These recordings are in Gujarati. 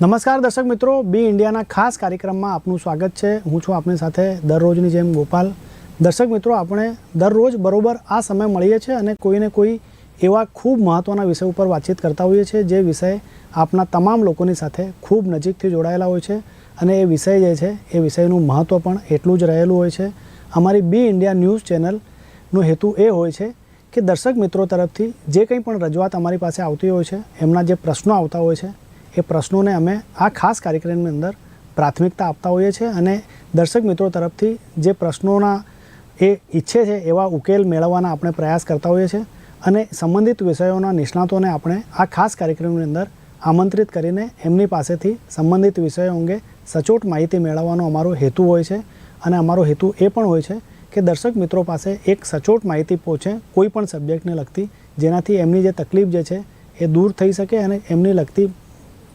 નમસ્કાર દર્શક મિત્રો, બી ઇન્ડિયાના ખાસ કાર્યક્રમમાં આપનું સ્વાગત છે. હું છું આપની સાથે દરરોજની જેમ ગોપાલ. દર્શક મિત્રો, આપણે દરરોજ બરોબર આ સમય મળીએ છીએ અને કોઈને કોઈ એવા ખૂબ મહત્ત્વના વિષય ઉપર વાતચીત કરતા હોઈએ છીએ, જે વિષય આપના તમામ લોકોની સાથે ખૂબ નજીકથી જોડાયેલા હોય છે અને એ વિષય જે છે, એ વિષયનું મહત્ત્વ પણ એટલું જ રહેલું હોય છે. અમારી બી ઇન્ડિયા ન્યૂઝ ચેનલનો હેતુ એ હોય છે કે દર્શક મિત્રો તરફથી જે કંઈ પણ રજૂઆત અમારી પાસે આવતી હોય છે, એમના જે પ્રશ્નો આવતા હોય છે એ પ્રશ્નોને અમે આ ખાસ કાર્યક્રમની અંદર પ્રાથમિકતા આપતા હોઈએ છીએ અને દર્શક મિત્રો તરફથી જે પ્રશ્નોના એ ઈચ્છે છે એવા ઉકેલ મેળવવાના આપણે પ્રયાસ કરતા હોઈએ છીએ અને સંબંધિત વિષયોના નિષ્ણાતોને આપણે આ ખાસ કાર્યક્રમની અંદર આમંત્રિત કરીને એમની પાસેથી સંબંધિત વિષયો અંગે સચોટ માહિતી મેળવવાનો અમારો હેતુ હોય છે અને અમારો હેતુ એ પણ હોય છે કે દર્શક મિત્રો પાસે એક સચોટ માહિતી પહોંચે કોઈ પણ સબ્જેક્ટને લગતી, જેનાથી એમની જે તકલીફ જે છે એ દૂર થઈ શકે અને એમની લગતી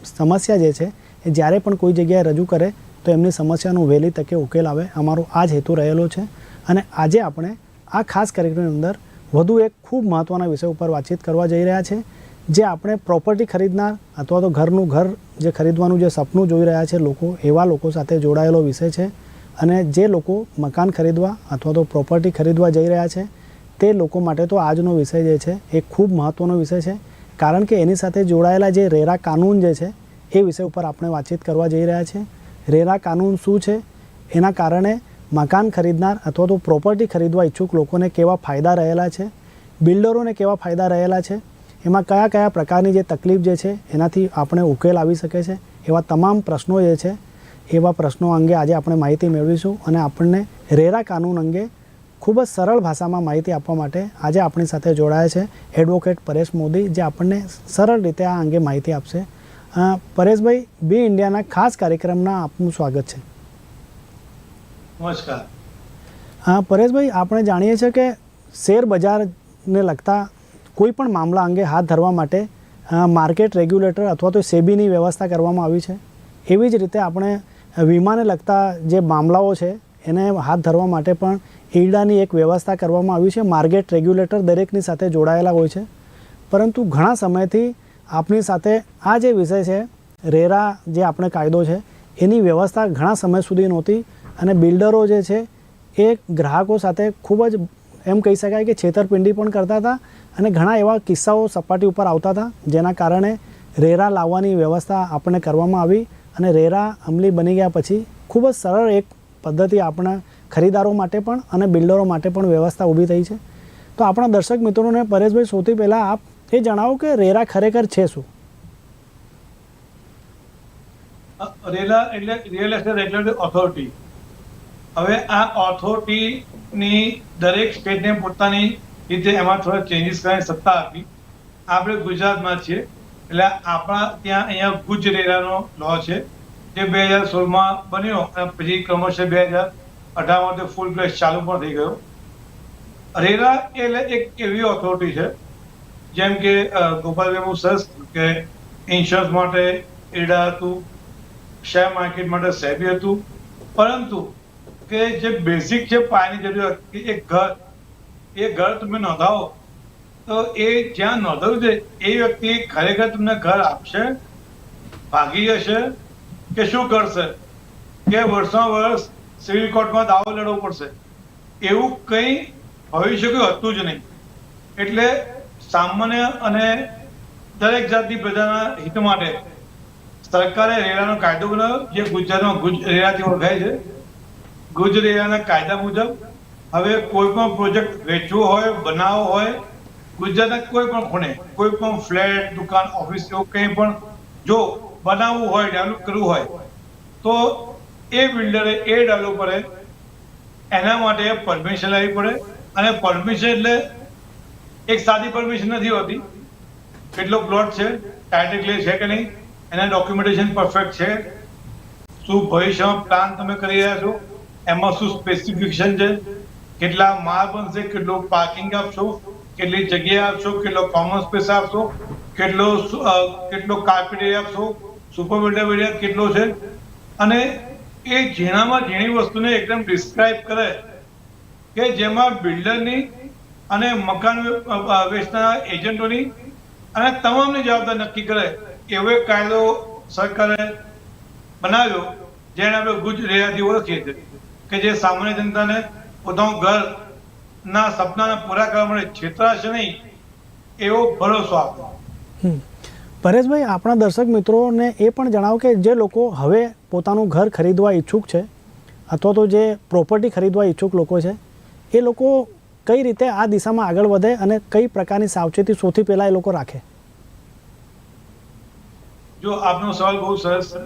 સમસ્યા જે છે, એ જ્યારે પણ કોઈ જગ્યાએ રજૂ કરે, તો એમની સમસ્યાનો વહેલી તકે ઉકેલ આવે. અમારો આ જ હેતુ રહેલો છે. અને આજે આપણે આ ખાસ કાર્યક્રમની અંદર વધુ એક ખૂબ મહત્ત્વના વિષય ઉપર વાતચીત કરવા જઈ રહ્યા છે, જે આપણે પ્રોપર્ટી ખરીદનાર અથવા તો ઘરનું ઘર જે ખરીદવાનું જે સપનું જોઈ રહ્યા છે, લોકો એવા લોકો સાથે જોડાયેલો વિષય છે. અને જે લોકો મકાન ખરીદવા અથવા તો પ્રોપર્ટી ખરીદવા જઈ રહ્યા છે, તે લોકો માટે તો આજનો વિષય જે છે, એ ખૂબ મહત્ત્વનો વિષય છે. કારણ કે એની સાથે જોડાયેલા જે રેરા કાનૂન જે છે, એ વિષય ઉપર આપણે વાતચીત કરવા જઈ રહ્યા છે. રેરા કાનૂન શું છે? એના કારણે મકાન ખરીદનાર અથવા તો પ્રોપર્ટી ખરીદવા ઈચ્છુક લોકોને કેવા ફાયદા રહેલા છે? બિલ્ડરોને કેવા ફાયદા રહેલા છે? એમાં કયા કયા પ્રકારની જે તકલીફ જે છે, એનાથી આપણે ઉકેલ આવી શકે છે? એવા તમામ પ્રશ્નો જે છે, એવા પ્રશ્નો અંગે આજે આપણે માહિતી મેળવીશું અને આપણને રેરા કાનૂન અંગે ખૂબ જ સરળ ભાષામાં માહિતી આપવા માટે આજે આપણી સાથે જોડાયા છે એડવોકેટ પરેશ મોદી જે આપણને સરળ રીતે આ અંગે માહિતી આપશે. પરેશભાઈ બી ઇન્ડિયાના ખાસ કાર્યક્રમના આપનું સ્વાગત છે. નમસ્કાર. અ, પરેશભાઈ આપણે જાણીએ છીએ કે શેર બજારને લગતા કોઈ પણ મામલા અંગે હાથ ધરવા માટે માર્કેટ રેગ્યુલેટર અથવા તો સેબીની વ્યવસ્થા કરવામાં આવી છે. એવી જ રીતે આપણે વીમાને લગતા જે મામલાઓ છે એને હાથ ધરવા માટે પણ ઈડાની એક વ્યવસ્થા કરવામાં આવી છે. માર્કેટ રેગ્યુલેટર દરેકની સાથે જોડાયેલા હોય છે. પરંતુ ઘણા સમયથી આપની સાથે આ જે વિષય છે, રેરા જે આપણે કાયદો છે, એની વ્યવસ્થા ઘણા સમય સુધી નહોતી અને બિલ્ડરો જે છે, એ ગ્રાહકો સાથે ખૂબ જ એમ કહી શકાય કે છેતરપિંડી પણ કરતા હતા અને ઘણા એવા કિસ્સાઓ સપાટી ઉપર આવતા હતા, જેના કારણે રેરા લાવવાની વ્યવસ્થા આપણે કરવામાં આવી અને રેરા અમલી બની ગયા પછી ખૂબ જ સરળ એક પદ્ધતિ આપણા ખરીદારો માટે પણ અને બિલ્ડરો માટે પણ વ્યવસ્થા ઊભી થઈ છે. તો આપણા દર્શક મિત્રોને પરેશભાઈ, સૌથી પહેલાં આપ એ જણાવો કે રેરા ખરેખર છે શું? રેલા એટલે રિયલ એસ્ટેટ રેગ્યુલેટરી ઓથોરિટી હવે આ ઓથોરિટીની દરેક સ્ટેટને પોતાની રીતે એમાં થોડા ચેન્જીસ કરવાની સત્તા આપી. આપણે ગુજરાતમાં છીએ. એટલે આપણા ત્યાં અહીંયા ગુજ રેરાનો લો છે, જે બે હજાર સોળમાં બન્યો અને પછી ક્રમશઃ બે હજાર અઢારમાં તે ફૂલ પ્લેસ ચાલુ પણ થઈ ગયો. રેરા એટલે એક એવી ઓથોરિટી છે, જેમ કે ગોપાલભાઈ બહુ સરસ કે ઇન્સ્યોરન્સ માટે એડા હતું શેર માર્કેટ માટે સેબી હતું. પરંતુ કે જે બેઝિક છે પાયાની જરૂરિયાત કે એક ઘર, એ ઘર તમે નોંધાવો, તો એ જ્યાં નોંધાવ્યું છે, એ વ્યક્તિ ખરેખર તમને ઘર આપશે, ભાગી જશે, કે શું કરશે? કે વર્ષો વર્ષ સિવિલ કોર્ટમાં દાવો લડવો પડશે. એવું કંઈ ભવિષ્ય કોઈ હતું જ નહીં. એટલે સામાન્ય અને દરેક જાતની પ્રજાના હિત માટે સરકારે રેરાનો કાયદો બનાવ્યો, જે ગુજરાતમાં ગુજ, રેરાથી ઓળખાય છે. ગુજ રેરાના કાયદા મુજબ હવે કોઈ પણ પ્રોજેક્ટ વેચવો હોય, બનાવવો હોય, ગુજરાતના કોઈ પણ ખૂણે, કોઈ પણ ફ્લેટ, દુકાન, ઓફિસ, એવું કંઈ પણ જો બનાવવું હોય, ડેવલપ કરવું હોય, તો એ બિલ્ડરે એ ડેવલપરે એના માટે પરમિશન લેવી પડે અને પરમિશન એટલે એક સાદી પરમિશન નથી હોતી. કેટલો પ્લોટ છે ટાઇટલ ક્લિયર છે કે નહીં, એના ડોક્યુમેન્ટેશન પરફેક્ટ છે. શું ભવિષ્યમાં પ્લાન તમે કરી રહ્યા છો, એમાં શું સ્પેસિફિકેશન છે, કેટલા માળ બનશે, કેટલો પાર્કિંગ આપશો, કેટલી જગ્યા આપશો, કેટલો કોમન સ્પેસ આપશો, કેટલો કેટલો કાર્પેટ એરિયા આપશો સુપર બિલ્ડર એરિયા કેટલો છે, અને એ જેનામાં જેની વસ્તુને એકદમ ડિસ્ક્રાઇબ કરે કે જેમાં બિલ્ડરની અને મકાન વેચનારા એજન્ટોની અને તમામની જવાબદારી નક્કી કરે એવો એક કાયદો સરકારે બનાવ્યો જેને આપણે ગુજ રેરાથી ઓળખીએ છીએ કે જે સામાન્ય જનતાને પોતાનું ઘર ના સપનાને પૂરા કરવા માટે છેતરાશે નહીં એવો ભરોસો આપવો. પરેશભાઈ, આપણા દર્શક મિત્રોને એ પણ જણાવો કે જે લોકો હવે પોતાનું ઘર ખરીદવા ઈચ્છુક છે અથવા તો જે પ્રોપર્ટી ખરીદવા ઈચ્છુક લોકો છે એ લોકો કઈ રીતે આ દિશામાં આગળ વધે અને કઈ પ્રકારની સાવચેતી સૌથી પહેલાં એ લોકો રાખે? જો આપનો સવાલ બહુ સરસ છે.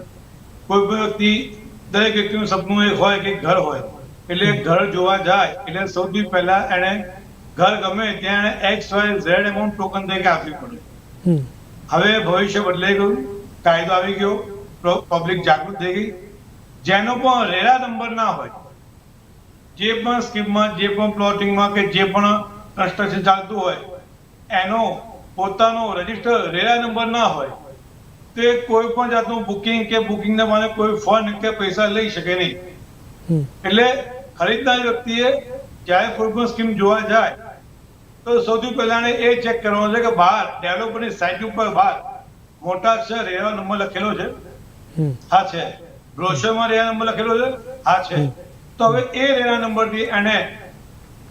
કોઈ વ્યક્તિ દરેક વ્યક્તિનું સપનું એક હોય કે ઘર હોય એટલે ઘર જોવા જાય એટલે સૌથી પહેલા એને ઘર ગમે ત્યાં એને X Y Z amount token તરીકે આપવી પડે. હવે ભવિષ્ય બદલાઈ ગયું કાયદો આવી ગયો પબ્લિક જાગૃત થઈ ગઈ. જેનો પણ રેરા નંબર ના હોય જે પણ સ્કીમમાં જે પણ પ્લોટિંગમાં કે જે પણ કન્સ્ટ્રક્શન ચાલતું હોય એનો પોતાનો રજિસ્ટર રેરા નંબર ના હોય તે કોઈ પણ જાતનું બુકિંગ કે બુકિંગના મને કોઈ ફંડ કે પૈસા લઈ શકે નહીં. એટલે ખરીદનાર વ્યક્તિએ જ્યારે કોઈ પણ સ્કીમ જોવા જાય તો સૌથી પહેલા એ ચેક કરવાનું છે કે બહાર ડેવલપરની સાઇટ ઉપર બહાર મોટા અક્ષર રેવા નંબર લખેલો છે. હા છે. બ્રોશરમાં રેરા નંબર લખેલો છે? હા છે. તો હવે એ રેવા નંબરથી એને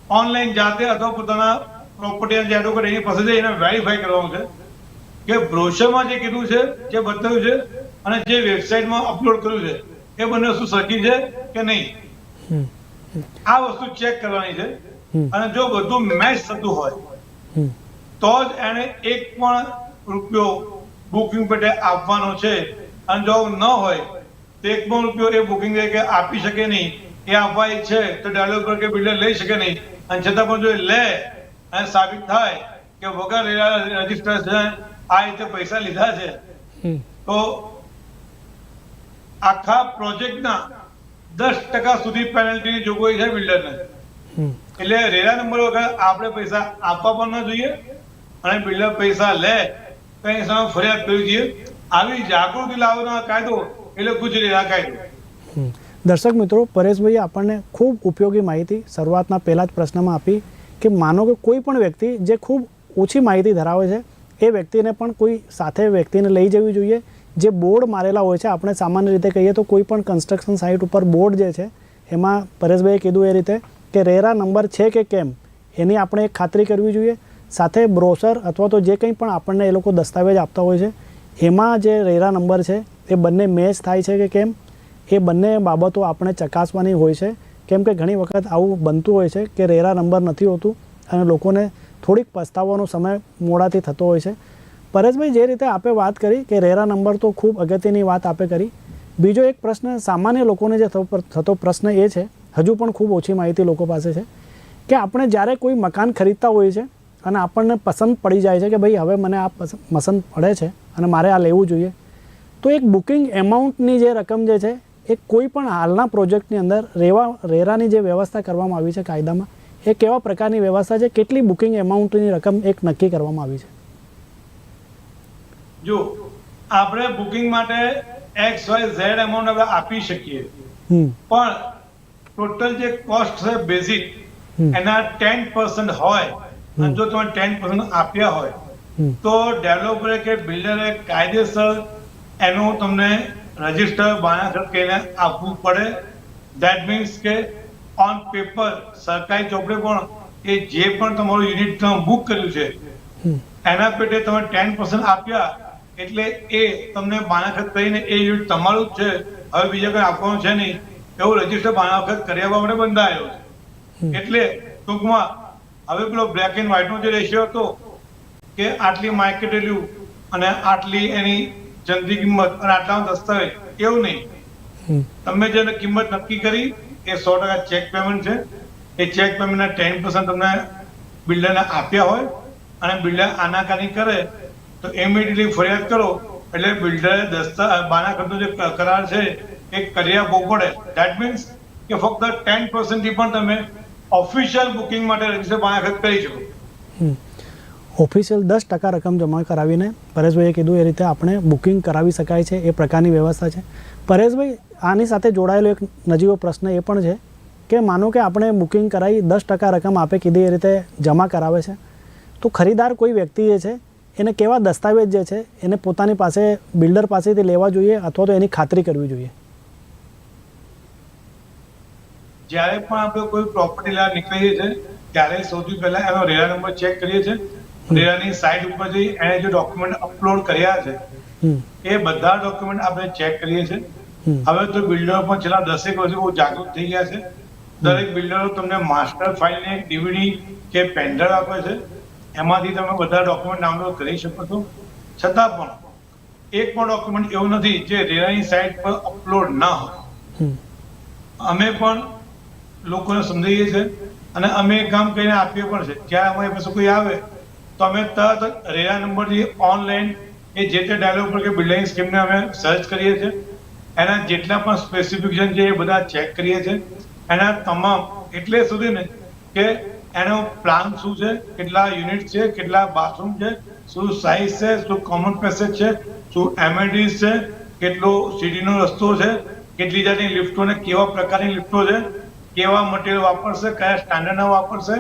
ઓનલાઈન જાતે અથવા પોતાના પ્રોપર્ટી જે એડવોકેટ એની પાસે જઈને વેરીફાઈ કરવાનું છે કે બ્રોશરમાં જે કીધું છે જે બતાવ્યું છે અને જે વેબસાઇટમાં અપલોડ કર્યું છે એ બંને વસ્તુ સરખી છે કે નહીં? આ વસ્તુ ચેક કરવાની છે અને જો બધું મેચ થતું હોય તો જ એને એક પણ રૂપિયો બુકિંગ પેટે આપવાનો છે. અને જો ન હોય તો એક પણ રૂપિયો એ બુકિંગ કે આપી શકે નહીં એ આપવા ઈચ્છે તો ડેવલપર કે બિલ્ડર લઈ શકે નહીં. અને છતાં પણ જો એ લે અને સાબિત થાય કે વગર રજીસ્ટ્રેશન આ રીતે પૈસા લીધા છે તો આખા પ્રોજેક્ટના દસ ટકા સુધી પેનલ્ટીની જોગવાઈ છે બિલ્ડરને એટલે રેરા નંબર વગર આપણે પૈસા આપવા પણ ન જોઈએ અને બિલ્ડર પૈસા લે તો એની સામે ફરિયાદ કરવી જોઈએ. આવી જાગૃતિ લાવવાનો કાયદો એટલે ગુજ રેરા કાયદો દર્શક મિત્રો, પરેશભાઈએ આપણને ખૂબ ઉપયોગી માહિતી શરૂઆતના પહેલા જ પ્રશ્નમાં આપી કે માનો કે કોઈ પણ વ્યક્તિ જે ખૂબ ઓછી માહિતી ધરાવે છે, એ વ્યક્તિને પણ કોઈ સાથે વ્યક્તિને લઈ જવી જોઈએ. જે બોર્ડ મારેલા હોય છે, આપણે સામાન્ય રીતે કહીએ તો કોઈ પણ કન્સ્ટ્રક્શન સાઇટ ઉપર બોર્ડ જે છે, એમાં પરેશભાઈએ કીધું એ રીતે કે રેરા નંબર છે કે કેમ, એની આપણે એક ખાતરી કરવી જોઈએ. સાથે બ્રોશર અથવા તો જે કંઈ પણ આપણને એ લોકો દસ્તાવેજ આપતા હોય છે એમાં જે રેરા નંબર છે, એ બંને મેચ થાય છે કે કેમ? એ બંને બાબતો આપણે ચકાસવાની હોય છે. કેમ કે ઘણી વખત આવું બનતું હોય છે કે રેરા નંબર નથી હોતું અને લોકોને થોડીક પસ્તાવાનો સમય મોડાથી થતો હોય છે. પરેશભાઈ, જે રીતે આપે વાત કરી કે રેરા નંબર તો ખૂબ અગત્યની વાત આપે કરી, બીજો એક પ્રશ્ન સામાન્ય લોકોને જે થતો પ્રશ્ન એ છે, હજુ પણ ખૂબ ઓછી માહિતી લોકો પાસે છે, કે આપણે જ્યારે કોઈ મકાન ખરીદતા હોઈએ છે અને આપણને પસંદ પડી જાય છે કે ભાઈ હવે મને આ પસંદ પડે છે અને મારે આ લેવું જોઈએ. તો એક બુકિંગ એમાઉન્ટની જે રકમ જે છે એ કોઈ પણ હાલના પ્રોજેક્ટની અંદર રેવા રેરાની જે વ્યવસ્થા કરવામાં આવી છે કાયદામાં એ કેવા પ્રકારની વ્યવસ્થા છે કેટલી બુકિંગ એમાઉન્ટની રકમ એક નક્કી કરવામાં આવી છે? જો આપણે બુકિંગ માટે એક્સ વાય ઝેડ અમાઉન્ટ આપણે આપી શકીએ. પણ ટોટલ જે કોસ્ટ છે બેઝિક એના ટેન પર્સન્ટ હોય અને જો તમે ટેન પર્સન્ટ આપ્યા હોય તો ડેવલપરે કે બિલ્ડરે કાયદેસર એનું તમને રજિસ્ટર બાણાસર કહીને આપવું પડે. દેટ મીન્સ કે ઓન પેપર સરકારી ચોપડે પણ એ જે પણ તમારું યુનિટ તમે બુક કર્યું છે એના પેટે તમે ટેન પર્સન્ટ આપ્યા એટલે એ તમને બાણાખત કરીને એ યુનિટ તમારું જ છે. હવે બીજા કંઈ આપવાનું છે નહીં. એવું રજિસ્ટર બાણાખત કરી આપવા માટે બંધાયેલો છે એટલે ટૂંકમાં હવે પેલો બ્લેક એન્ડ વ્હાઇટ નો જે રેશિયો હતો કે આટલી માર્કેટ વેલ્યુ અને આટલી એની જનતી કિંમત અને આટલા દસ્તાવેજ એવું નહીં. તમે જે કિંમત નક્કી કરી એ સો ટકા ચેક પેમેન્ટ છે. એ ચેક પેમેન્ટના ટેન પર્સન્ટ તમને બિલ્ડરને આપ્યા હોય અને બિલ્ડર આનાકાની કરે તો ઇમિડિયેટલી ફરિયાદ કરો. એટલે બિલ્ડરે દસ્તા બાનાખતનો જે કરાર છે એ કરી આપવો પડે. દેટ મીન્સ કે ફક્ત ટેન પર્સન્ટથી પણ તમે ઓફિશિયલ બુકિંગ માટે રજિસ્ટર બાનાખત કરી શકો. ઓફિશિયલ દસ ટકા રકમ જમા કરાવીને પરેશભાઈએ કીધું એ રીતે આપણે બુકિંગ કરાવી શકાય છે, એ પ્રકારની વ્યવસ્થા છે. પરેશભાઈ, આની સાથે જોડાયેલો એક નજીવો પ્રશ્ન એ પણ છે કે માનો કે આપણે બુકિંગ કરાવી દસ ટકા રકમ આપે કીધી એ રીતે જમા કરાવે છે, તો ખરીદાર કોઈ વ્યક્તિ જે છે, એને કેવા દસ્તાવેજ જે છે, એને પોતાની પાસે બિલ્ડર પાસેથી લેવા જોઈએ અથવા તો એની ખાતરી કરવી જોઈએ? જ્યારે પણ આપણે કોઈ પ્રોપર્ટી લેવા નીકળીએ છીએ ત્યારે સૌથી પહેલા એનો રેરા નંબર ચેક કરીએ છીએ. રેરાની સાઇટ ઉપર જઈ એણે જે ડોક્યુમેન્ટ અપલોડ કર્યા છે એ બધા ડોક્યુમેન્ટ આપણે ચેક કરીએ છીએ. હવે તો બિલ્ડરો પણ છેલ્લા દસેક વર્ષથી બહુ જાગૃત થઈ ગયા છે. દરેક બિલ્ડરો તમને માસ્ટર ફાઇલને ડીવીડી કે પેન્ડ્રાઈવ આપે છે. એમાંથી તમે બધા ડોક્યુમેન્ટ ડાઉનલોડ કરી શકો છો. છતાં પણ એક પણ ડોક્યુમેન્ટ એવું નથી જે રેરાની સાઇટ પર અપલોડ ના હોય. અમે પણ લોકોને સમજાવીએ છીએ અને અમે કામ કરીને આપીએ પણ છે. જ્યારે અમારી પાસે કોઈ આવે, તો અમે તરત રેરા નંબરથી ઓનલાઈન એ જે તે ડાયલોગ પર કે બિલ્ડિંગ સ્કીમને અમે સર્ચ કરીએ છીએ. એના જેટલા પણ સ્પેસિફિકેશન છે એ બધા ચેક કરીએ છીએ. એના તમામ એટલે સુધી ને કે એનો પ્લાન શું છે, કેટલા યુનિટ છે, કેટલા બાથરૂમ છે, શું સાઇઝ છે, શું કોમન પેસેજ છે, શું એમેડિઝ છે, કેટલો સીડીનો રસ્તો છે, કેટલી જાતની લિફ્ટો ને કેવા પ્રકારની લિફ્ટો છે કેવા મટીરિયલ વાપરશે કયા સ્ટાન્ડર્ડના વાપરશે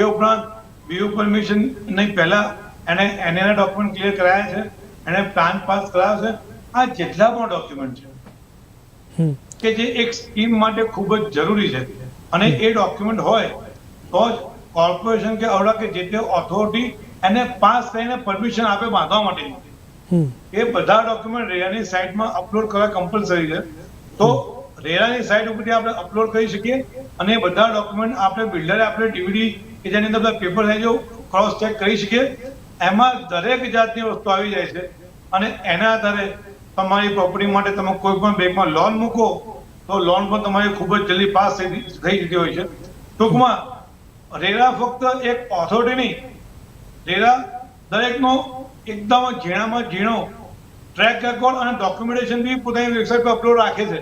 એ ઉપરાંત બીયુ પરમિશન નહીં પહેલા એને એના ડોક્યુમેન્ટ ક્લિયર કરાયા છે એને પ્લાન પાસ કરાયો છે આ જેટલા પણ ડોક્યુમેન્ટ છે કે જે એક સ્કીમ માટે ખૂબ જ જરૂરી છે. અને એ ડોક્યુમેન્ટ હોય તો જ કોર્પોરેશન કે અવડા કે જે તે ઓથોરિટી એને પાસ કરીને પરમિશન આપે બાંધવા હમ. એ બધા ડોક્યુમેન્ટ રેરાની સાઇટમાં અપલોડ કરવા કમ્પલસરી છે. તો રેરાની સાઇટ ઉપરથી આપણે અપલોડ કરી શકીએ અને બધા ડોક્યુમેન્ટ આપણે બિલ્ડરે આપણે ડીવીડી કે જેની અંદર બધા પેપર સાઇઝો ક્રોસ ચેક કરી શકીએ. એમાં દરેક જાતની વસ્તુ આવી જાય છે અને એના આધારે તમારી પ્રોપર્ટી માટે તમે કોઈ પણ બેંકમાં લોન મૂકો, તો લોન પણ તમારી ખૂબ જ જલ્દી પાસ થઈ થઈ જતી હોય છે. ટૂંકમાં, રેરા ફક્ત એક ઓથોરિટી નહીં, રેરા દરેકનો એકદમ ઝીણામાં ઝીણો ટ્રેક રેકોર્ડ અને ડોક્યુમેન્ટેશન બી પોતાની વેબસાઇટ પર અપલોડ રાખે છે.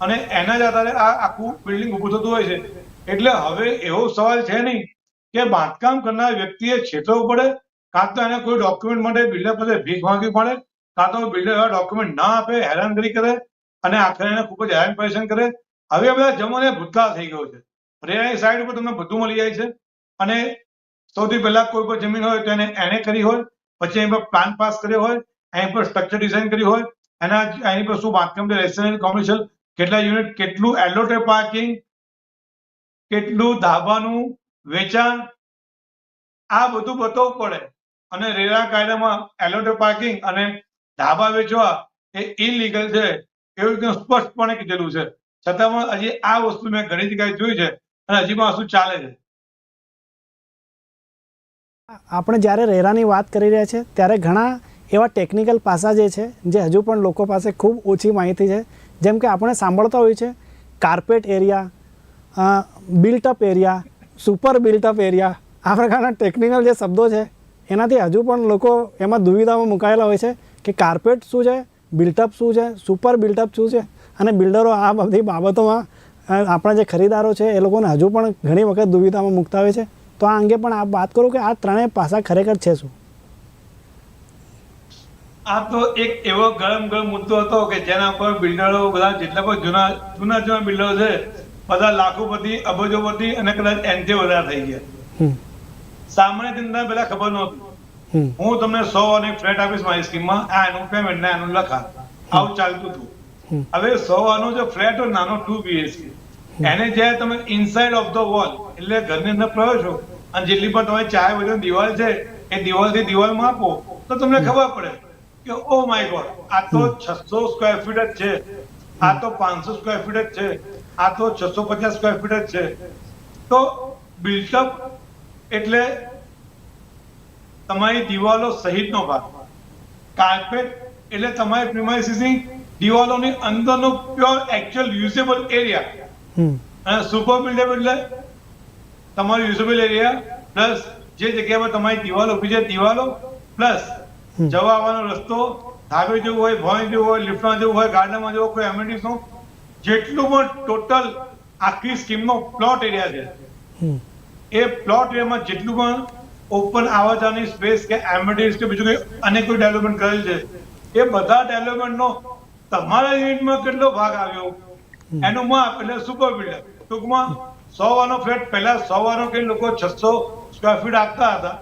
અને એના જ આધારે આ આખું બિલ્ડિંગ ઊભું થતું હોય છે. એટલે હવે એવો સવાલ છે નહીં કે બાંધકામ કરનાર વ્યક્તિએ છેતરવું પડે? કાં તો એને કોઈ ડોક્યુમેન્ટ માટે બિલ્ડર પાસે ભીખ માંગવી પડે? કાં તો બિલ્ડર એવા ડોક્યુમેન્ટ ના આપે, હેરાનગરી કરે અને આખરે એને ખૂબ જ હેરાન પરેશાન કરે? હવે બધા જમાને ભૂતકાળ થઈ ગયો છે. રેરાની સાઈડ ઉપર તમને બધું મળી જાય છે. અને સૌથી પહેલા કોઈ પણ જમીન હોય તો એને એને કરી હોય, પછી એની પર પ્લાન પાસ કર્યો હોય, એની પર સ્ટ્રક્ચર ડિઝાઇન કરી હોય, એના એની પર શું બાંધકામ રેસિડેન્શિયલ કોમર્શિયલ કેટલા યુનિટ? કેટલું એલોટે પાર્કિંગ કેટલું ધાબાનું વેચાણ? આ બધું બતાવવું પડે. અને રેરા કાયદામાં એલોટે પાર્કિંગ અને ધાબા વેચવા એ ઇલીગલ છે. એવું એકદમ સ્પષ્ટપણે કીધેલું છે. છતાં પણ હજી આ વસ્તુ મેં ઘણી જગ્યાએ જોઈ છે અને હજી પણ શું ચાલે છે. આપણે જ્યારે રેરાની વાત કરી રહ્યા છે ત્યારે ઘણા એવા ટેકનિકલ પાસા જે છે, જે હજુ પણ લોકો પાસે ખૂબ ઓછી માહિતી છે જેમ કે આપણે સાંભળતા હોઈએ છે carpet area built up area super built up area આ પ્રકારના ટેકનિકલ જે શબ્દો છે, એનાથી હજુ પણ લોકો એમાં દુવિધામાં મુકાયેલા હોય છે કે કાર્પેટ શું છે બિલ્ટઅપ શું છે સુપર બિલ્ટઅપ શું છે, અને બિલ્ડરો આ બધી બાબતોમાં આપણા જે ખરીદારો છે, એ લોકોને હજુ પણ ઘણી વખત દુવિધામાં મૂકતા હોય છે. તો આ અંગે પણ આપ વાત કરો કે આ ત્રણેય પાસા ખરેખર છે શું? આ તો એક એવો ગરમ ગરમ મુદ્દો હતો કે જેના પર બિલ્ડરો બધા જેટલા પણ જૂના જૂના જૂના બિલ્ડરો છે બધા લાખોપતિ અબજોપતિ અને કદાચ એનથી વધારે થઈ ગયા. સામાન્ય જનતા પેલા ખબર નહોતી. હું તમને સો અને ફ્લેટ આપીશ મારી સ્કીમમાં આ એનું પેમેન્ટ ને એનું લખા આવું ચાલતું હતું. હવે સો વાનો જે ફ્લેટ હોય નાનો ટુ બીએચકે એને જ્યારે તમે ઇનસાઇડ ઓફ ધ વોલ એટલે ઘરની અંદર પ્રવેશો અને જેટલી પણ તમારી ચાય બાજુ દિવાલ છે એ દિવાલથી દિવાલ માપો તો તમને ખબર પડે. કે ઓ માય ગોડ આ તો છસો સ્ક્વેર ફીટ જ છે. આ તો પાંચસો સ્ક્વેર ફીટ જ છે. આ તો છસો પચાસ સ્ક્વેર ફીટ જ છે. તો બિલ્ટઅપ એટલે તમારી દિવાલો સહિતનો ભાગ. કાર્પેટ એટલે તમારી પ્રિમાઇસીસની દિવાલોની અંદરનો પ્યોર એકચ્યુઅલ યુઝેબલ એરિયા અને સુપર બિલ્ડઅપ એટલે તમારો યુઝેબલ એરિયા પ્લસ જે જગ્યામાં તમારી દિવાલો ઊભી છે દિવાલો પ્લસ. જવા આવવાનો રસ્તો ધાબે જવું હોય ભોંય જવું હોય લિફ્ટમાં જવું હોય ગાર્ડનમાં જવું હોય કોઈ amenities નો જેટલું પણ ટોટલ આખી સ્કીમનો પ્લોટ એરિયા છે. એ પ્લોટ એરિયામાં જેટલું પણ ઓપન આવવા જવાની સ્પેસ કે એમિડિટીઝ કે બીજું કંઈ અનેક કોઈ ડેવલપમેન્ટ કરેલ છે એ બધા ડેવલપમેન્ટનો તમારા યુનિટમાં કેટલો ભાગ આવ્યો? એનું માપ એટલે સુપર બિલ્ડર ટૂંકમાં સો વાનો ફ્લેટ પહેલા સો વાનો કે લોકો છસો સ્ક્વેર ફીટ આપતા હતા.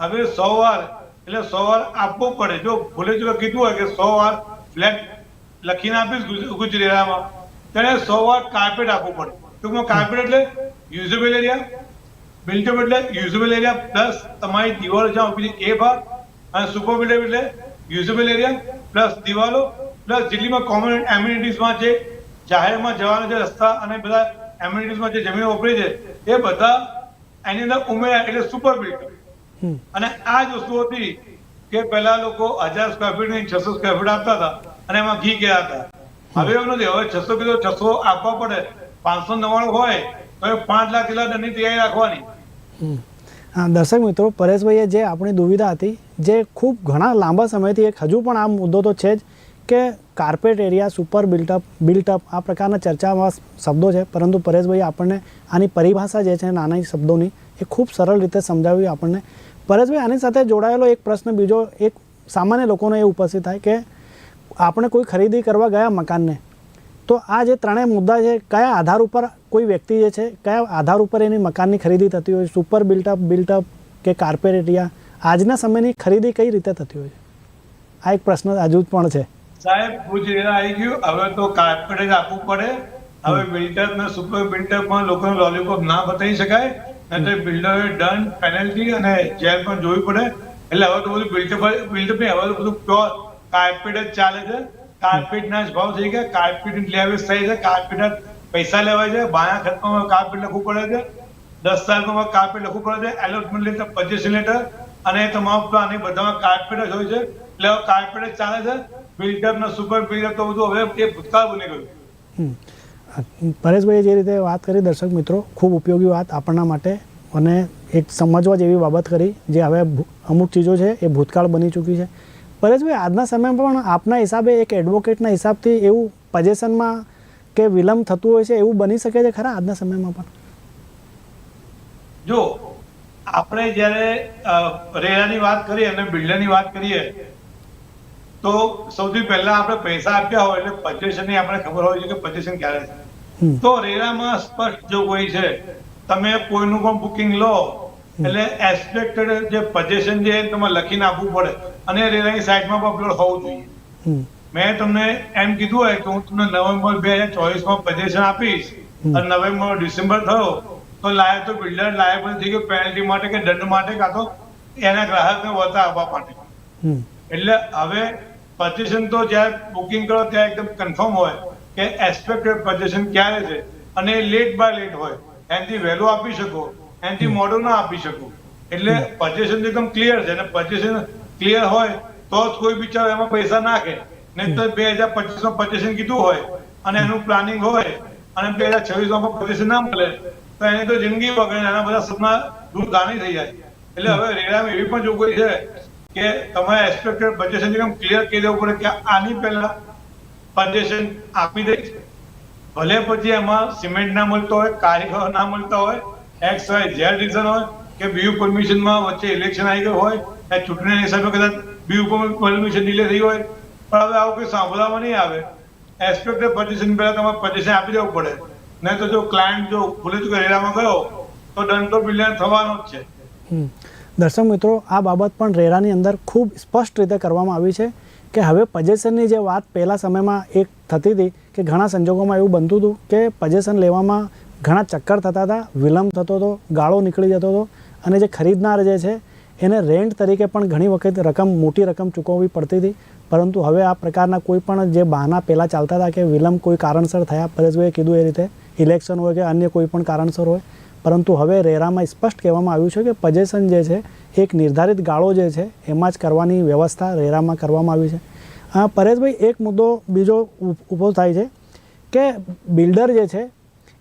હવે સો વાર એટલે સો વાર આપવું પડે. જો ભૂલે કીધું હોય કે સો વાર ફ્લેટ લખીને આપીશ ગુજ- ગુજરાતીમાં તેને સો વાર કાર્પેટ આપવું પડે. ટૂંકમાં કાર્પેટ એટલે યુઝેબલ એરિયા બિલ્ટઅપ એટલે યુઝેબલ એરિયા પ્લસ તમારી દિવાલો જ્યાં ઊભી છે એ ભાગ અને સુપર બિલ્ડઅપ એટલે યુઝેબલ એરિયા પ્લસ દિવાલો પ્લસ જેટલીમાં કોમન એમ્યુનિટીઝમાં જે જાહેરમાં જવાના જે રસ્તા અને બધા એમ્યુનિટીઝમાં જે જમીન વપરી છે, એ બધા એની અંદર ઉમેરા એટલે સુપર બિલ્ટઅપ હમ અને આ જ વસ્તુ હતી કે પહેલા લોકો હજાર સ્ક્વેર ફીટની છસો સ્ક્વેર ફીટ આપતા હતા અને એમાં ઘી ગયા હતા. હવે એવું નથી. હવે છસો કિલો છસો આપવા પડે. પાંચસો નવ્વાણું હોય તો પાંચ લાખ કિલો દંડની તૈયારી રાખવાની. દર્શક મિત્રો, પરેશભાઈએ જે આપણી દુવિધા હતી, જે ખૂબ ઘણા લાંબા સમયથી એક હજુ પણ આ મુદ્દો તો છે જ કે carpet area super built up built up આ પ્રકારના ચર્ચામાં શબ્દો છે. પરંતુ પરેશભાઈએ આપણને આની પરિભાષા જે છે, નાના શબ્દોની, એ ખૂબ સરળ રીતે સમજાવી આપણને પરેશભાઈ આની સાથે જોડાયેલો એક પ્રશ્ન બીજો એક સામાન્ય લોકોને એ ઉપસ્થિત થાય કે આપણે કોઈ ખરીદી કરવા ગયા મકાનને તો આ જે ત્રણેય મુદ્દા છે કયા આધાર ઉપર કોઈ વ્યક્તિ જે છે કયા આધાર ઉપર એની મકાનની ખરીદી થતી હોય? Super built up built up કે કાર્પેટ એરિયા આજના સમયની ખરીદી કઈ રીતે થતી હોય? આ એક પ્રશ્ન હજુ પણ છે. સાહેબ ભુજ આવી ગયું હવે તો કાર્પેટ જ આપવું પડે. હવે બિલ્ડર ને સુપર બિલ્ડરમાં લોકોને લોલીપોપ ના બતાવી શકાય. નહીં બિલ્ડરે ડન પેનલ્ટી અને જેલ પણ જોવી પડે. એટલે હવે તો બધું બિલ્ડઅપ બિલ્ડઅપ નહીં, હવે તો બધું પ્યોર કાર્પેટ જ ચાલે છે. કાર્પેટના જ ભાવ થઈ ગયા. કાર્પેટ લેવેસ થઈ છે. કાર્પેટ પૈસા લેવાય છે. બાયા ખર્ચમાં કાર્પેટ લખવું પડે છે. દસ સાલમાં કાર્પેટ લખવું પડે છે. એલોટમેન્ટ લેટર પચીસ લેટર અને તમામ પ્લાન એ બધામાં કાર્પેટ જ હોય છે. એટલે કાર્પેટ જ ચાલે છે. બિલ્ડઅપ ને સુપર બિલ્ડઅપ તો બધું હવે એ ભૂતકાળ બની ગયું. પરેશભાઈએ જે રીતે વાત કરી, દર્શક મિત્રો, ખૂબ ઉપયોગી વાત આપણા માટે અને એક સમજવા જેવી બાબત કરી, જે હવે અમુક ચીજો છે, એ ભૂતકાળ બની ચૂકી છે પરેશભાઈ, આજના સમયમાં પણ આપના હિસાબે એક એડવોકેટના હિસાબથી એવું પજેશનમાં કે વિલંબ થતું હોય છે, એવું બની શકે છે ખરા આજના સમયમાં પણ જો, આપણે જ્યારે રેરાની વાત કરીએ અને બિલ્ડરની વાત કરીએ, તો સૌથી પહેલા આપણે પૈસા આપ્યા હોય એટલે પજેશનની આપણે ખબર હોય છે કે પજેશન ક્યારે છે. તો રેરામાં સ્પષ્ટ જો હોય છે તમે કોઈનું પણ બુકિંગ લો એટલે એક્સપેક્ટેડ જે પજેશન જે તમારે લખીને આપવું પડે. અને રેરાની સાઇટમાં પણ અપલોડ હોવું જોઈએ. મેં તમને એમ કીધું હોય કે હું તમને નવેમ્બર બે હજાર ચોવીસમાં પજેશન આપીશ અને નવેમ્બર ડિસેમ્બર થયો તો લાયક તો બિલ્ડર લાયબલ થઈ ગયો પેનલ્ટી માટે કે દંડ માટે કાં તો એના ગ્રાહકને વળતર આપવા માટે. એટલે હવે પજેશન તો જ્યારે બુકિંગ કરો ત્યારે એકદમ કન્ફર્મ હોય. કે એક્સપેક્ટેડ પજેશન ક્યારે છે? અને લેટ બાય લેટ હોય. એનાથી વહેલું આપી શકો એનાથી મોડું ના આપી શકો. એટલે પજેશન એકદમ ક્લિયર છે. અને પજેશન ક્લિયર હોય તો જ કોઈ બિચારો એમાં પૈસા નાખે. નહીં તો બે હજાર પચીસમાં પજેશન કીધું હોય અને એનું પ્લાનિંગ હોય અને બે હજાર છવ્વીસમાં પજેશન ના મળે તો એની તો જિંદગી વગર એના બધા સપના દૂર ગાની થઈ જાય. એટલે હવે રેડામાં એવી પણ જોગવાઈ છે કે તમારે એક્સપેક્ટેડ એકદમ ક્લિયર કહી દેવું પડે કે આની પહેલા બજેશન આપી દઈશ ભલે પછી એમાં સિમેન્ટ ના મળતો હોય કારીગરો ના મળતા હોય એક્સ હોય ઝેડ રીઝન હોય, કે બીયુ પરમિશનમાં વચ્ચે ઇલેક્શન આવી ગયું હોય એ ચૂંટણીના હિસાબે કદાચ બીયુ પરમિશન ડીલે થઈ હોય, પણ હવે આવું કંઈ સાંભળવામાં નહીં આવે. એક્સપેક્ટેડ પજેશન પહેલા તમારે પજેશન આપી દેવું પડે. નહીં તો જો ક્લાયન્ટ જો ભૂલે ચૂકે રેરામાં ગયો, તો દંડ તો બિલિયન થવાનો જ છે. દર્શક મિત્રો, આ બાબત પણ રેરાની અંદર ખૂબ સ્પષ્ટ રીતે કરવામાં આવી છે. કે હવે પજેશનની જે વાત પહેલાં સમયમાં એક થતી હતી કે ઘણા સંજોગોમાં એવું બનતું હતું કે પજેશન લેવામાં ઘણા ચક્કર થતા હતા, વિલંબ થતો હતો, ગાળો નીકળી જતો હતો અને જે ખરીદનાર જે છે, એને રેન્ટ તરીકે પણ ઘણી વખત રકમ, મોટી રકમ ચૂકવવી પડતી હતી. પરંતુ હવે આ પ્રકારના કોઈ પણ જે બહાના પહેલાં ચાલતા હતા કે વિલંબ કોઈ કારણસર થયા, પરેશભાઈએ કીધું એ રીતે ઇલેક્શન હોય કે અન્ય કોઈ પણ કારણસર હોય પરંતુ હવે રેરામાં સ્પષ્ટ કહેવામાં આવ્યું છે કે પજેશન જે છે, એક નિર્ધારિત ગાળો જે છે, એમાં જ કરવાની વ્યવસ્થા રેરામાં કરવામાં આવી છે. પરેશભાઈ, એક મુદ્દો બીજો ઊભો થાય છે કે બિલ્ડર જે છે,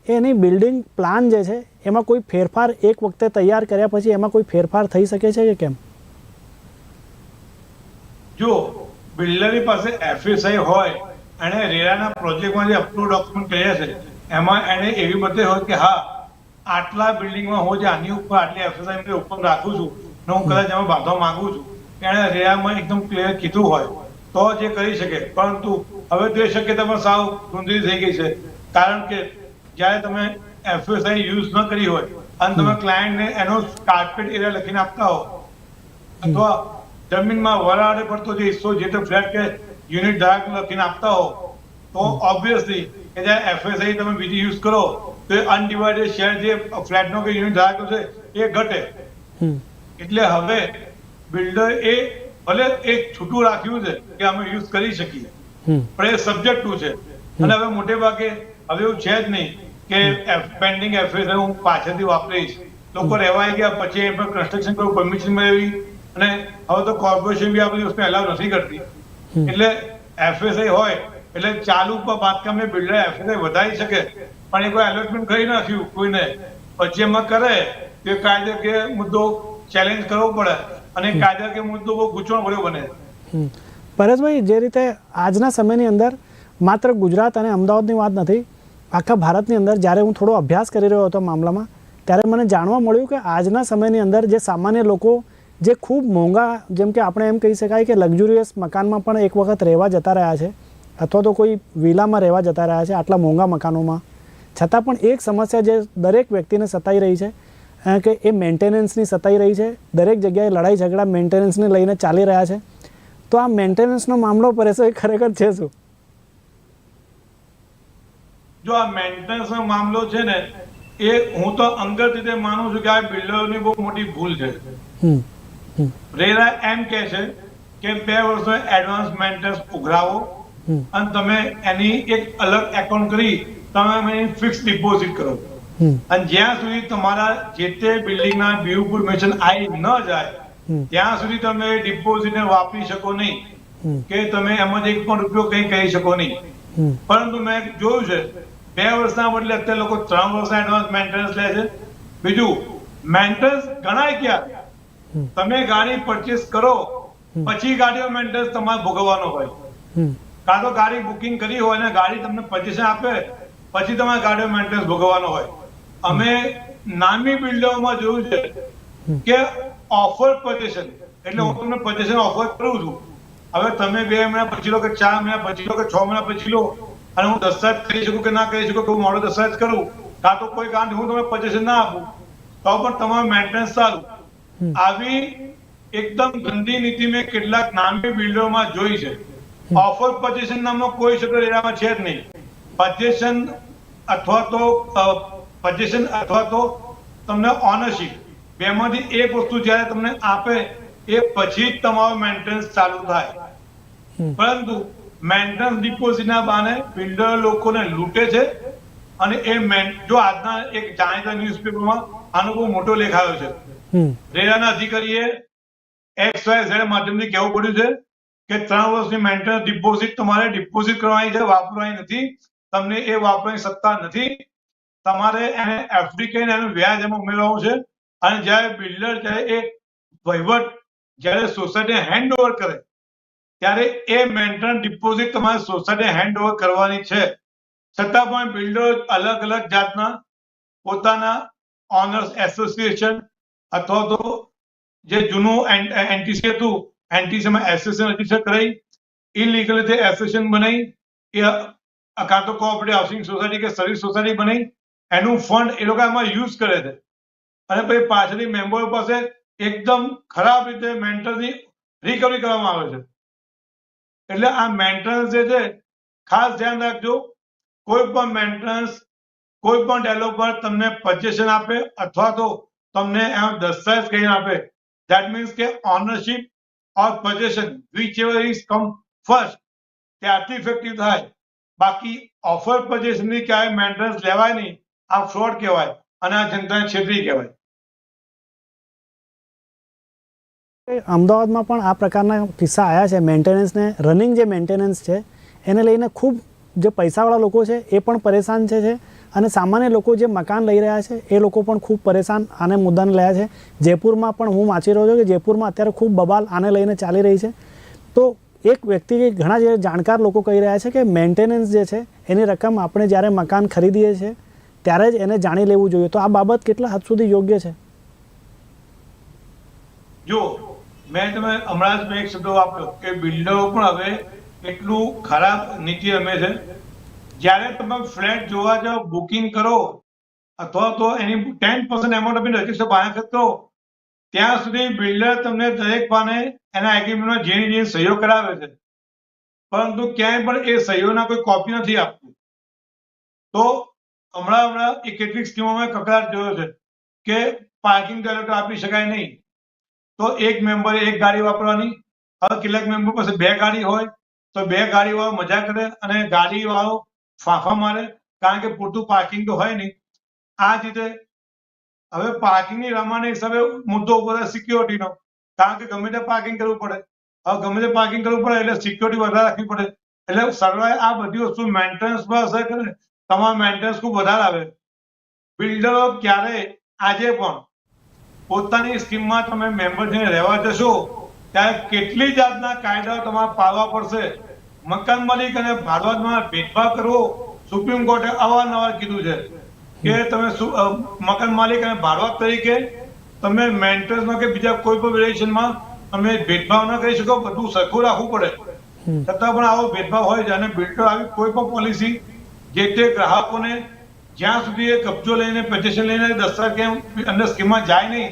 એની બિલ્ડિંગ પ્લાન જે છે, એમાં કોઈ ફેરફાર એક વખતે તૈયાર કર્યા પછી એમાં કોઈ ફેરફાર થઈ શકે છે કે કેમ? જો બિલ્ડરની પાસે એફએસઆઈ હોય અને રેરાના પ્રોજેક્ટમાં જે અપ્રુવ ડોક્યુમેન્ટ કર્યા છે, એમાં એને એવી બધી હોય કે હા આટલા બિલ્ડિંગમાં હું જે આની ઉપર આટલી એક્સરસાઇઝ ઉપર રાખું છું ને હું કદાચ એમાં બાંધવા માંગુ છું એને રેયામાં એકદમ ક્લિયર કીધું હોય તો જે કરી શકે. પરંતુ હવે તો એ શક્યતામાં સાવ ધૂંધળી થઈ ગઈ છે. કારણ કે જ્યારે તમે એફએસઆઈ યુઝ ન કરી હોય અને તમે ક્લાયન્ટને એનો કાર્પેટ એરિયા લખીને આપતા હો અથવા જમીનમાં વરાળે પડતો જે હિસ્સો જે તે ફ્લેટ કે યુનિટ ધારક લખીને આપતા હો તો ઓબ્વિયસલી કે જ્યારે એફએસઆઈ તમે બીજી યુઝ કરો તો અનડિવાઇડેડ શેર જે ફ્લેટનો કે યુનિટ ધારક છે એ ઘટે. એટલે હવે બિલ્ડર એ ભલે એ છૂટું રાખ્યું છે કે અમે યુઝ કરી શકીએ પણ એ સબ્જેક્ટનું છે. અને હવે મોટે ભાગે હવે એવું છે જ નહીં કે પેન્ડિંગ એફએસ હું પાછળથી વાપરીશ. લોકો રહેવાય ગયા પછી એ પર કન્સ્ટ્રક્શન કરવું પરમિશન મેળવી. અને હવે તો કોર્પોરેશન બી આ બધી વસ્તુ એલાવ નથી કરતી. એટલે એફએસઆઈ હોય એટલે ચાલુ પર બાંધકામને બિલ્ડર એફએસઆઈ વધારી શકે. પણ એ કોઈ એલોટમેન્ટ કરી નાખ્યું કોઈને. પછી એમાં કરે તો કાયદે કે મુદ્દો ચેલેન્જ કરવો પડે. અને કાયદાકીય મુદ્દો બહુ ગૂંચવણ ભર્યો બને. પરેશભાઈ જે રીતે આજના સમયની અંદર માત્ર ગુજરાત અને અમદાવાદની વાત નથી આખા ભારતની અંદર જ્યારે હું થોડો અભ્યાસ કરી રહ્યો હતો મામલામાં ત્યારે મને જાણવા મળ્યું કે આજના સમયની અંદર જે સામાન્ય લોકો જે ખૂબ મોંઘા જેમ કે આપણે એમ કહી શકાય કે લક્ઝુરિયસ મકાનમાં પણ એક વખત રહેવા જતા રહ્યા છે અથવા તો કોઈ વિલામાં રહેવા જતા રહ્યા છે આટલા મોંઘા મકાનોમાં. છતાં પણ એક સમસ્યા જે દરેક વ્યક્તિને સતાઈ રહી છે કે એ મેન્ટેનન્સની સતાઈ રહી છે દરેક જગ્યાએ લડાઈ ઝઘડા મેન્ટેનન્સને લઈને ચાલી રહ્યા છે. તો આ મેન્ટેનન્સનો મામલો પરેશભાઈ ખરેખર છે શું? જો આ મેન્ટેનન્સ નો મામલો છે ને એ હું તો અંગત રીતે માનું છું કે આ બિલ્ડરોની બહુ મોટી ભૂલ છે. રેરા એમ કહે છે કે બે વર્ષનો એડવાન્સ મેન્ટેનન્સ ઉઘરાવો અને તમે એની એક અલગ એકાઉન્ટ કરી તમે એની ફિક્સ ડિપોઝિટ કરો. અને જ્યાં સુધી તમારા જે તે બિલ્ડિંગના ડ્યુ પરમિશન આવી ન જાય ત્યાં સુધી તમે ડિપોઝિટ વાપરી શકો નહીં. કે તમે એમાં એક પણ રૂપિયો કંઈ કહી શકો નહીં. પરંતુ મેં જોયું છે બે વર્ષના બદલે અત્યારે લોકો ત્રણ વર્ષના એડવાન્સ મેન્ટેનન્સ લે છે. બીજું મેન્ટેનન્સ ગણાય ક્યાં? તમે ગાડી પરચેસ કરો પછી ગાડીઓ મેન્ટેનન્સ તમારે ભોગવવાનો હોય. કાં તો ગાડી બુકિંગ કરી હોય અને ગાડી તમને પજેશન આપે પછી તમારે ગાડીનો મેન્ટેનન્સ ભોગવવાનો હોય. અમે નામી બિલ્ડરોમાં જોયું છે કે ઓફર પજેશન એટલે હું તમને પજેશન ઓફર કરું છું. હવે તમે બે મહિના પછી લો કે ચાર મહિના પછી લો કે છ મહિના પછી લો અને હું દસ્તાવેજ કરી શકું કે ના કરી શકું કે હું મોડો દસ્તાવેજ કરું કાં તો કોઈ કારણ હું તમને પજેશન ના આપું તો પણ તમારું મેન્ટેનન્સ સારું આવી એકદમ ગંદી નીતિ મેં કેટલાક નામી બિલ્ડરોમાં જોઈ છે. ઓફર પજેશન નામનો કોઈ શબ્દ રેરામાં છે જ નહીં. પજેશન અથવા તો પજેશન અથવા તો તમને ઓનરશીપ બેમાંથી એક વસ્તુ જ્યારે તમને આપે એ પછી જ તમારું મેન્ટેનન્સ ચાલુ થાય. પરંતુ મેન્ટેનન્સ ડિપોઝિટના બહાને બિલ્ડર લોકોને લૂંટે છે અને એ જો આજના એક જાણીતા ન્યૂઝપેપરમાં આનો બહુ મોટો લેખ આવ્યો છે રેરાના અધિકારીએ એક્સ વાય ઝેડ માધ્યમથી કહેવું પડ્યું છે કે ત્રણ વર્ષની મેન્ટેનન્સ ડિપોઝિટ તમારે ડિપોઝિટ કરવાની છે, વાપરવાની નથી. તમને એ વાપરવાની સત્તા નથી. તમારે એને એફડી કહીને એનું વ્યાજ એમાં ઉમેરવાનું છે. અને જ્યારે બિલ્ડર, જ્યારે એ વહીવટ, જ્યારે સોસાયટી હેન્ડ ઓવર કરે, ત્યારે એ મેન્ટેનન્સ ડિપોઝિટ તમારે સોસાયટી હેન્ડ ઓવર કરવાની છે. છતાં પણ બિલ્ડર અલગ અલગ જાતના પોતાના ઓનર્સ એસોસિએશન અથવા તો જે જૂનું એનટીસી હતું એનટીસીમાં એસોસિએશન રજિસ્ટર કરાવી ઇલીગલ રીતે એસોસિએશન બનાવી એ કાં તો કોઓપરેટિવ હાઉસિંગ સોસાયટી કે સર્વિસ સોસાયટી બનાવી એનું ફંડ એ લોકો એમાં યુઝ કરે છે. અને પછી પાછળથી મેમ્બરો પાસે એકદમ ખરાબ રીતે મેન્ટેનન્સની રિકવરી કરવામાં આવે છે. એટલે આ મેન્ટેનન્સ જે છે, ખાસ ધ્યાન રાખજો, કોઈ પણ મેન્ટેનન્સ કોઈ પણ ડેવલપર તમને પજેશન આપે અથવા તો તમને એમ દસ્તાવેજ કરીને આપે. દેટ મીન્સ કે ownership possession whichever is come first ત્યારથી ઇફેક્ટિવ થાય બાકી ઓફર પજેશનની ક્યાંય મેન્ટેનન્સ લેવાય નહીં. આ ફ્રોડ કહેવાય અને આ જનતાને છેતરી કહેવાય. અમદાવાદમાં પણ આ પ્રકારના કિસ્સા આવ્યા છે. મેન્ટેનન્સને રનિંગ જે મેન્ટેનન્સ છે, એને લઈને ખૂબ જે પૈસાવાળા લોકો છે, એ પણ પરેશાન છે છે અને સામાન્ય લોકો જે મકાન લઈ રહ્યા છે, એ લોકો પણ ખૂબ પરેશાન આને મુદ્દાને લયા છે. જયપુરમાં પણ હું વાંચી રહ્યો છું કે જયપુરમાં અત્યારે ખૂબ બબાલ આને લઈને ચાલી રહી છે. તો એક વ્યક્તિ ઘણા જે જાણકાર લોકો કહી રહ્યા છે કે મેન્ટેનન્સ જે છે, એની રકમ આપણે જ્યારે મકાન ખરીદીએ છીએ, ત્યારે જ એને જાણી લેવું જોઈએ. તો આ બાબત કેટલા હદ સુધી યોગ્ય છે? જો, મેં તમે હમણાં જ મેં એક શબ્દ વાપર્યો કે બિલ્ડરો પણ હવે એટલું ખરાબ નીતિ રમે છે. જ્યારે તમે ફ્લેટ જોવા જાઓ, બુકિંગ કરો, અથવા તો એની ટેન પર્સન્ટ એમાઉન્ટ આપીને રજિસ્ટર પાણી કરો ત્યાં સુધી બિલ્ડર તમને દરેક પાને એના એગ્રીમેન્ટમાં જેની જેની સહીઓ કરાવે છે. પરંતુ ક્યાંય પણ એ સહીઓના કોઈ કોપી નથી આપતું. તો હમણાં હમણાં એ કેટલીક સ્કીમોમાં કકડાટ જોયો છે કે પાર્કિંગ ડાયરેક્ટર આપી શકાય નહીં. તો એક મેમ્બરે એક ગાડી વાપરવાની, હવે કેટલાક મેમ્બર પાસે બે ગાડી હોય તો બે ગાડી વાળો મજા કરે અને ગાડી વાળો ફાંફા મારે, કારણ કે પૂરતું પાર્કિંગ તો હોય નહીં. આ રીતે હવે પાર્કિંગની રમાના હિસાબે મુદ્દો ઊભો થાય સિક્યોરિટીનો કારણ કે ગમે તે પાર્કિંગ કરવું પડે. હવે ગમે તે પાર્કિંગ કરવું પડે એટલે સિક્યોરિટી વધારે રાખવી પડે. એટલે સર્વાય આ બધી વસ્તુ મેન્ટેનન્સ પર અસર કરે. તમારા મેન્ટેનન્સ ખૂબ વધારે આવે. બિલ્ડરો ક્યારે? આજે પણ. પોતાની સ્કીમમાં તમે મેમ્બર થઈને રહેવા જશો ત્યારે કેટલી જાતના કાયદાઓ તમારે પાળવા પડશે? મકાન માલિક અને ભારતમાં ભેદભાવ કરવો સુપ્રીમ કોર્ટે અવારનવાર કીધું છે કે તમે મકાન માલિક અને ભારત તરીકે તમે મેન્ટેનન્સમાં કે બીજા કોઈ પણ રિલેશનમાં તમે ભેદભાવ ન કરી શકો બધું સરખું રાખવું પડે. છતાં પણ આવો ભેદભાવ હોય છે અને બિલ્ડર આવી કોઈ પણ પોલિસી જે તે ગ્રાહકોને જ્યાં સુધી એ કબજો લઈને પેટિશન લઈને દસ્તાવેજ કેમ અંદર સ્કીમમાં જાય નહીં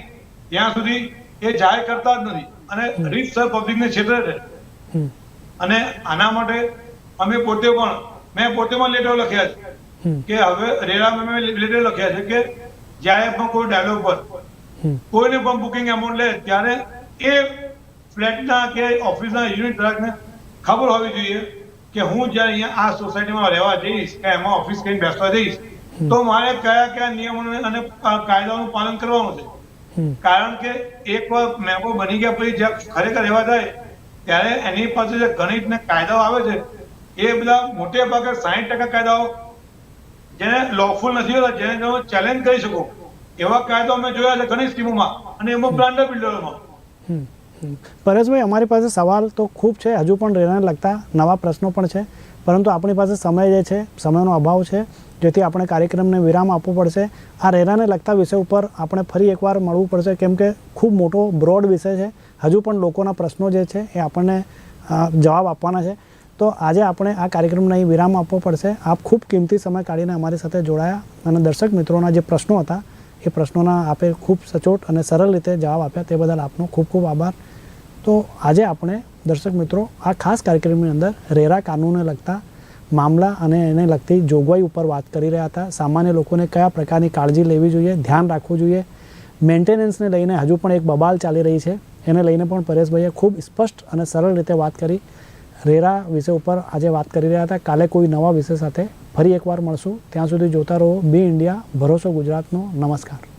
ત્યાં સુધી એ જાહેર કરતા જ નથી. અને રીતસર પબ્લિકને છેતરે છે. અને આના માટે અમે પોતે પણ મેં પોતે પણ લેટર લખ્યા છે. કે હવે રેલા મેં લેટર લખ્યા છે કે જ્યારે પણ કોઈ ડેવલપર પર કોઈને પણ બુકિંગ એમાઉન્ટ લે ત્યારે એ ફ્લેટના કે ઓફિસના યુનિટ ગ્રાહકને ખબર હોવી જોઈએ કે હું જ્યારે અહીંયા આ સોસાયટીમાં રહેવા જઈશ કે એમાં ઓફિસ કરીને બેસવા જઈશ તો મારે કયા કયા નિયમો અને કાયદાઓનું પાલન કરવાનું છે. કારણ કે એક વાર મેપો બની ગયા પછી જ્યાં ખરેખર રહેવા જાય ત્યારે એની પાસે જે ગણિત ને કાયદાઓ આવે છે એ બધા મોટે ભાગે સાહીઠ ટકા કાયદાઓ જેને લોફુલ નથી હોતા જેને તમે ચેલેન્જ કરી શકો. એવા કાયદો અમે જોયા છે ઘણી સ્કીમોમાં અને એમાં બ્રાન્ડર બિલ્ડરોમાં. પરેશભાઈ અમારી પાસે સવાલ તો ખૂબ છે હજુ પણ રહેવાને લગતા નવા પ્રશ્નો પણ છે. પરંતુ આપણી પાસે સમય જે છે સમયનો અભાવ છે. જેથી આપણે કાર્યક્રમને વિરામ આપવો પડશે. આ રેરાને લગતા વિષય ઉપર આપણે ફરી એકવાર મળવું પડશે, કેમ કે ખૂબ મોટો બ્રોડ વિષય છે. હજુ પણ લોકોના પ્રશ્નો જે છે એ આપણને જવાબ આપવાના છે. તો આજે આપણે આ કાર્યક્રમને અહીં વિરામ આપવો પડશે. આપ ખૂબ કિંમતી સમય કાઢીને અમારી સાથે જોડાયા અને દર્શક મિત્રોના જે પ્રશ્નો હતા, એ પ્રશ્નોના આપે ખૂબ સચોટ અને સરળ રીતે જવાબ આપ્યા. તે બદલ આપનો ખૂબ ખૂબ આભાર. તો આજે આપણે દર્શક મિત્રો આ ખાસ કાર્યક્રમની અંદર રેરા કાનૂનને લગતા મામલા અને એને લગતી જોગવાઈ ઉપર વાત કરી રહ્યા હતા. સામાન્ય લોકોને કયા પ્રકારની કાળજી લેવી જોઈએ? ધ્યાન રાખવું જોઈએ. મેન્ટેનન્સને લઈને હજુ પણ એક બબાલ ચાલી રહી છે. એને લઈને પણ પરેશભાઈએ ખૂબ સ્પષ્ટ અને સરળ રીતે વાત કરી. રેરા વિષય ઉપર આજે વાત કરી રહ્યા હતા. કાલે કોઈ નવા વિષય સાથે ફરી એકવાર મળશું. ત્યાં સુધી જોતા રહો. બી ઇન્ડિયા, ભરોસો ગુજરાતનો. નમસ્કાર.